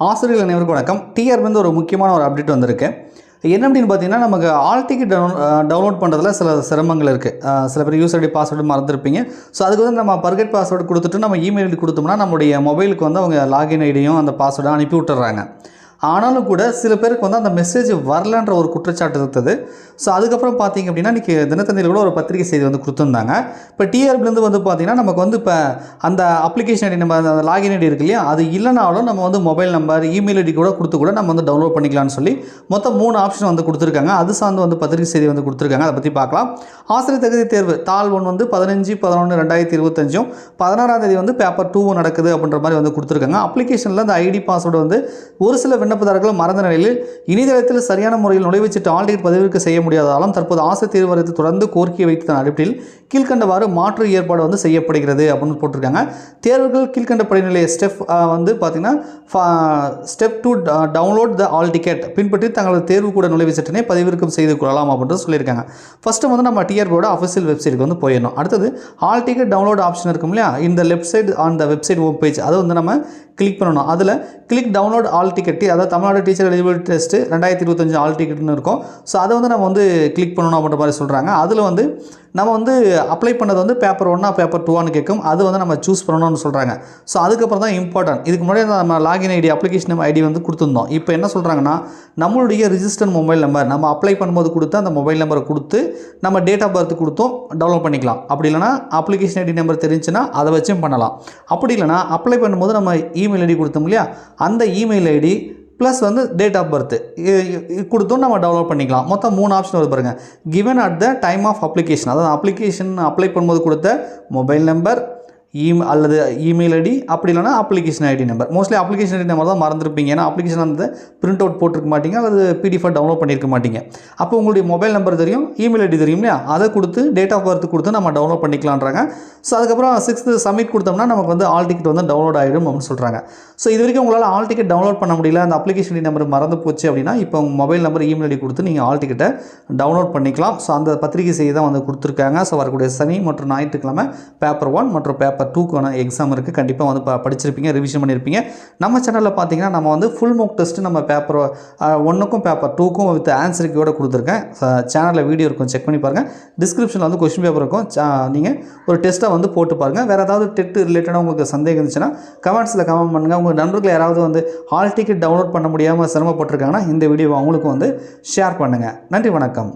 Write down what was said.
ஆசிரியர்கள் அனைவருக்கும் வணக்கம். டிஆர் வந்து ஒரு முக்கியமான ஒரு அப்டேட் வந்திருக்கு. என்ன அப்படின்னு பார்த்தீங்கன்னா நமக்கு ஆல் டிக்கெட் டவுன் டவுன்லோட் பண்ணுறதுல சில சிரமங்கள் இருக்குது சில பேர் யூஸ் ஐடி பாஸ்வேர்டு மறந்துருப்பீங்க. ஸோ அதுக்கு வந்து நம்ம பர்கெட் பாஸ்வேர்டு கொடுத்துட்டு நம்ம இமெயில் ஐடி கொடுத்தோம்னா நம்முடைய மொபைலுக்கு வந்து அவங்க லாகின் ஐடியும் அந்த பாஸ்வேர்டை அனுப்பி விட்டுறாங்க. ஆனாலும் கூட சில பேருக்கு வந்து அந்த மெசேஜ் வரலன்ற ஒரு குற்றச்சாட்டு இருந்தது. ஸோ அதுக்கப்புறம் பார்த்தீங்க அப்படின்னா இன்றைக்கி தினத்தந்தியில் கூட ஒரு பத்திரிகை செய்தி வந்து கொடுத்துருந்தாங்க. இப்போ டிஆர்பிலேருந்து வந்து பார்த்திங்கன்னா நமக்கு வந்து இப்போ அந்த அப்ளிகேஷன் ஐடி நம்ம அந்த லாகின் ஐடி இருக்கு இல்லையா? அது இல்லைனாலும் நம்ம வந்து மொபைல் நம்பர் இமெயில் ஐடி கூட கொடுத்து கூட நம்ம வந்து டவுன்லோட் பண்ணிக்கலாம்னு சொல்லி மொத்தம் மூணு ஆப்ஷன் வந்து கொடுத்துருக்காங்க. அது சார்ந்து வந்து பத்திரிகை செய்தி வந்து கொடுத்துருக்காங்க. அதை பற்றி பார்க்கலாம். ஆசிரியர் தகுதி தேர்வு தாள் ஒன் வந்து பதினஞ்சு பதினொன்று ரெண்டாயிரத்தி இருபத்தஞ்சும். பதினாறாம் தேதி வந்து பேப்பர் டூவும் நடக்குது அப்படின்ற மாதிரி வந்து கொடுத்துருக்காங்க. அப்ளிகேஷனில் அந்த ஐடி பாஸ்வேர்டு வந்து ஒரு சில விண்ணப்பதாரர்கள் மறந்த நிலையில் இணையதளத்தில் சரியான முறையில் நுழைவுச்சிட்டு ஆல் டிக்கெட் பதிவிற்கு செய்ய முடியாதாலும் தற்போது ஆசை தேர்வு தொடர்ந்து கோரிக்கை வைத்ததன் அடிப்படையில் கீழ்கண்டவாறு மாற்று ஏற்பாடு வந்து செய்யப்படுகிறது அப்படின்னு போட்டிருக்காங்க. தேர்வுகள் கீழ்கண்ட படிநிலை ஸ்டெப் வந்து பார்த்திங்கன்னா step two download the hall ticket பின்பற்றி தங்களது தேர்வு கூட நுழைவுச்சட்டினை பதிவிறக்கம் செய்து கொள்ளலாம் அப்படின்றது சொல்லியிருக்காங்க. ஃபஸ்ட்டு வந்து நம்ம டிஆர்பியோட அஃபிஷியல் வெப்சைட்டுக்கு வந்து போயிடணும். அடுத்தது ஆல் டிக்கெட் டவுன்லோட் ஆப்ஷன் இருக்கும் இல்லையா? இந்த left side on the website home page அதை வந்து நம்ம கிளிக் பண்ணணும். அதில் கிளிக் டவுன்லோட் ஆல் டிக்கெட் அதாவது தமிழ்நாடு டீச்சர் எலிஜிபிலிட்டி டெஸ்ட்டு ரெண்டாயிரத்தி இருபத்தஞ்சு ஆல் டிக்கெட்னு இருக்கும். ஸோ அதை வந்து நம்ம வந்து கிளிக் பண்ணணும் அப்படின்ற மாதிரி சொல்கிறாங்க அதில் வந்து நம்ம வந்து அப்ளை பண்ணது வந்து பேப்பர் ஒன்னா பேப்பர் டூவான்னு கேட்கும். அது வந்து நம்ம சூஸ் பண்ணணும்னு சொல்கிறாங்க ஸோ அதுக்கப்புறம் தான் இம்பார்ட்டன்ட் இதுக்கு முன்னாடி நம்ம லாகின் ஐடி அப்ளிகேஷன் ஐடி வந்து கொடுத்துருந்தோம். இப்போ என்ன சொல்கிறாங்கன்னா நம்மளுடைய ரிஜிஸ்டர் மொபைல் நம்பர் நம்ம அப்ளை பண்ணும்போது கொடுத்து அந்த மொபைல் நம்பரை கொடுத்து நம்ம டேட் ஆஃப் பர்த் கொடுத்தும் டவுன்லோட் பண்ணிக்கலாம். அப்படி இல்லைனா அப்ளிகேஷன் ஐடி நம்பர் தெரிஞ்சுன்னா அதை வச்சும் பண்ணலாம். அப்படி இல்லைனா அப்ளை பண்ணும்போது நம்ம இமெயில் ஐடி கொடுத்தோம் இல்லையா? அந்த இமெயில் ஐடி ப்ளஸ் வந்து டேட் ஆஃப் பர்த் கொடுத்தும் நம்ம டவுன்லோட் பண்ணிக்கலாம். மொத்தம் மூணு ஆப்ஷன் வருது பாருங்கள் given at the time of application அதாவது அப்ளிகேஷன் அப்ளை பண்ணும்போது கொடுத்த மொபைல் நம்பர் இம் அல்லது இமெயில் ஐடி அப்படி இல்லைனா application ID number mostly application ID number தான் மறந்துருப்பீங்க. ஏன்னா அப்ளிகேஷன் அந்த பிரிண்ட் அவுட் போட்டிருக்க மாட்டீங்க அல்லது பிடிஎஃப் டவுன்லோட் பண்ணியிருக்க மாட்டீங்க. அப்போ உங்களுடைய மொபைல் நம்பர் தெரியும் இமெயில் ஐடி தெரியும் இல்லையா? அதை கொடுத்து டேட் ஆஃப் பர்த் கொடுத்து நம்ம டவுன்லோட் பண்ணிக்கலான்றாங்க. ஸோ அதுக்கப்புறம் சிக்ஸ்த்து சப்மிட் கொடுத்தோம்னா நமக்கு வந்து ஆல் டிக்கெட் வந்து டவுன்லோட் ஆகிடும் அப்படின்னு சொல்கிறாங்க ஸோ இது வரைக்கும் உங்களால் ஆல் டிக்கெட் டவுன்லோட் பண்ண முடியல அந்த அப்ளிகேஷன் ஐடி நம்பர் மறந்து போச்சு அப்படின்னா இப்போ உங்கள் மொபைல் நம்பர் இமெயில் ஐடி கொடுத்து நீங்கள் ஆல் டிக்கெட்டை டவுன்லோட் பண்ணிக்கலாம். ஸோ அந்த பத்திரிகை செய்தி தான் வந்து கொடுத்துருக்காங்க. ஸோ வரக்கூடிய சனி மற்றும் ஞாயிற்றுக்கிழமை பேப்பர் ஒன் மற்றும் பேப்பர் டூக்கான எக்ஸாம் இருக்குது கண்டிப்பாக வந்து படிச்சிருப்பீங்க ரிவிஷன் பண்ணியிருப்பீங்க நம்ம சேனலில் பார்த்தீங்கன்னா நம்ம வந்து ஃபுல் மோக் டெஸ்ட்டு நம்ம பேப்பர் ஒன்றுக்கும் பேப்பர் டூக்கும் வித் ஆன்சருக்கோட கொடுத்துருக்கேன். சேனலில் வீடியோ இருக்கும். செக் பண்ணி பாருங்கள் டிஸ்கிரிப்ஷனில் வந்து கொஸ்டின் பேப்பர் இருக்கும். நீங்கள் ஒரு டெஸ்ட்டை வந்து போட்டு பாருங்கள் வேறு ஏதாவது டெட் ரிலேட்டடாக உங்களுக்கு சந்தேகம் இருந்துச்சுன்னா கமெண்ட்ஸில் கமெண்ட் பண்ணுங்கள் உங்கள் நண்பர்கள் யாராவது வந்து ஹால் டிக்கெட் டவுன்லோட் பண்ண முடியாமல் சிரமப்பட்டிருக்காங்கன்னா இந்த வீடியோ அவங்களுக்கும் வந்து ஷேர் பண்ணுங்கள் நன்றி வணக்கம்.